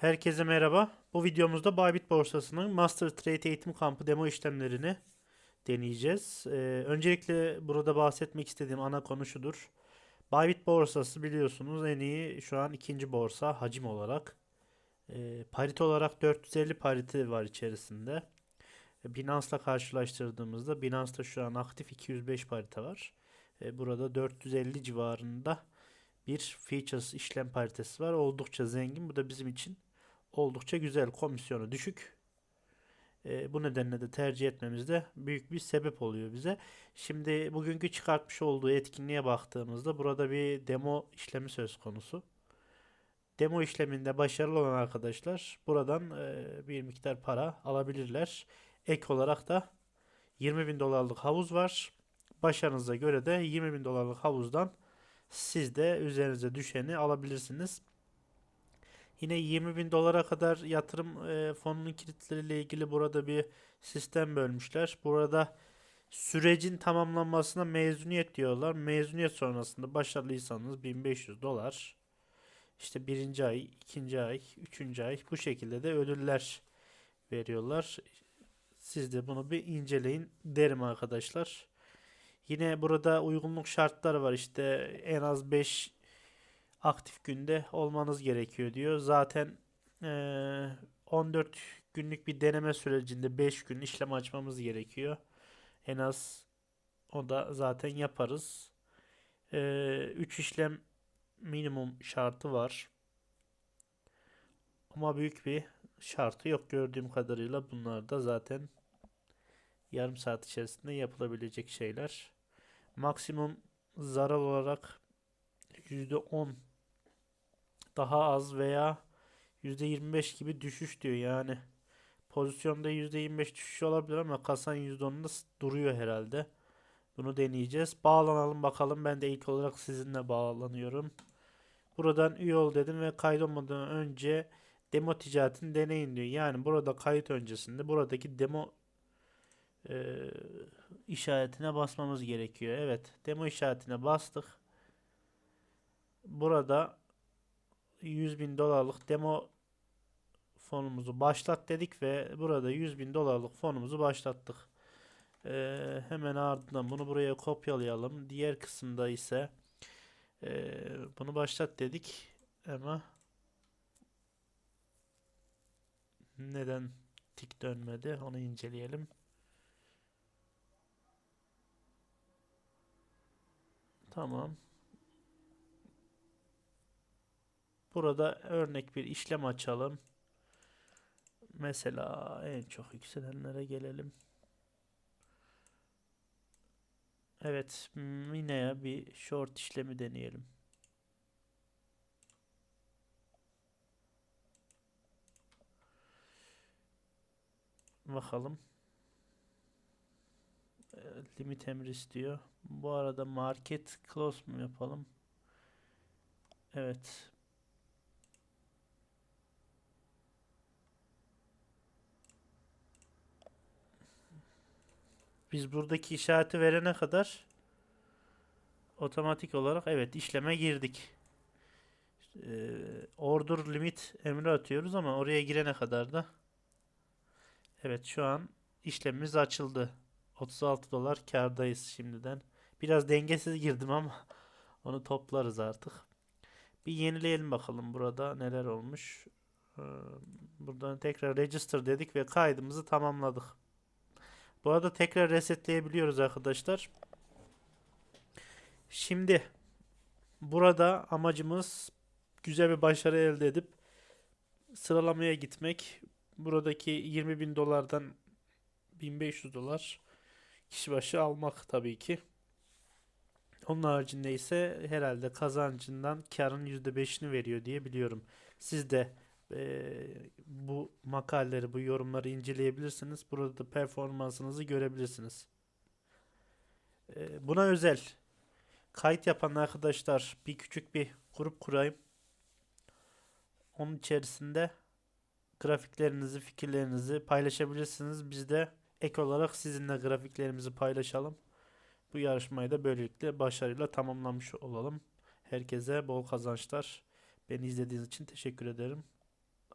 Herkese merhaba. Bu videomuzda Bybit borsasının Master Trade eğitim kampı demo işlemlerini deneyeceğiz. Ee, öncelikle burada bahsetmek istediğim ana konu şudur. Bybit borsası biliyorsunuz en iyi şu an ikinci borsa hacim olarak. Ee, parite olarak 450 parite var içerisinde. Binance'la karşılaştırdığımızda Binance'da şu an aktif 205 parite var. Ee, burada 450 civarında bir features işlem paritesi var. Oldukça zengin. Bu da bizim için oldukça güzel. Komisyonu düşük. E, bu nedenle de tercih etmemizde büyük bir sebep oluyor bize. Şimdi bugünkü çıkartmış olduğu etkinliğe baktığımızda burada bir demo işlemi söz konusu. Demo işleminde başarılı olan arkadaşlar buradan e, bir miktar para alabilirler. Ek olarak da 20 bin dolarlık havuz var. Başarınıza göre de 20 bin dolarlık havuzdan siz de üzerinize düşeni alabilirsiniz. Yine 20 bin dolara kadar yatırım e, fonunun kilitleriyle ilgili burada bir sistem bölmüşler. Burada sürecin tamamlanmasına mezuniyet diyorlar. Mezuniyet sonrasında başarılıysanız 1500 dolar. İşte birinci ay, ikinci ay, üçüncü ay bu şekilde de ödüller veriyorlar. Siz de bunu bir inceleyin derim arkadaşlar. Yine burada uygunluk şartları var. İşte en az 5 aktif günde olmanız gerekiyor diyor. Zaten eee, 14 günlük bir deneme sürecinde 5 gün işlem açmamız gerekiyor. En az o da zaten yaparız. 3 işlem minimum şartı var. Ama büyük bir şartı yok gördüğüm kadarıyla. Bunlar da zaten yarım saat içerisinde yapılabilecek şeyler. Maksimum zarar olarak %10 daha az veya %25 gibi düşüş diyor yani. Pozisyonda %25 düşüş olabilir ama kasan %10'unda s- duruyor herhalde. Bunu deneyeceğiz. Bağlanalım bakalım. Ben de ilk olarak sizinle bağlanıyorum. Buradan üye ol dedim ve kaydolmadan önce demo ticaretini deneyin diyor. Yani burada kayıt öncesinde buradaki demo e, işaretine basmamız gerekiyor. Evet, demo işaretine bastık. Burada 100 bin dolarlık demo fonumuzu başlat dedik ve burada 100 bin dolarlık fonumuzu başlattık. Ee, hemen ardından bunu buraya kopyalayalım. Diğer kısımda ise ee, bunu başlat dedik ama neden tik dönmedi onu inceleyelim. Tamam. Burada örnek bir işlem açalım. Mesela en çok yükselenlere gelelim. Evet, Mine'ye bir short işlemi deneyelim. Bakalım. Limit emri istiyor. Bu arada market close mu yapalım? Evet. Biz buradaki işareti verene kadar otomatik olarak evet işleme girdik. Ee, order limit emri atıyoruz ama oraya girene kadar da evet şu an işlemimiz açıldı. 36 dolar kârdayız şimdiden. Biraz dengesiz girdim ama onu toplarız artık. Bir yenileyelim bakalım burada neler olmuş. Ee, buradan tekrar register dedik ve kaydımızı tamamladık. Bu arada tekrar resetleyebiliyoruz arkadaşlar. Şimdi burada amacımız güzel bir başarı elde edip sıralamaya gitmek. Buradaki 20 bin dolardan 1500 dolar kişi başı almak tabii ki. Onun haricinde ise herhalde kazancından karın %5'ini veriyor diye biliyorum. Siz de eee, bu makaleleri, bu yorumları inceleyebilirsiniz. Burada da performansınızı görebilirsiniz. Eee, buna özel kayıt yapan arkadaşlar bir küçük bir grup kurayım. Onun içerisinde grafiklerinizi, fikirlerinizi paylaşabilirsiniz. Biz de ek olarak sizinle grafiklerimizi paylaşalım. Bu yarışmayı da böylelikle başarıyla tamamlamış olalım. Herkese bol kazançlar. Beni izlediğiniz için teşekkür ederim.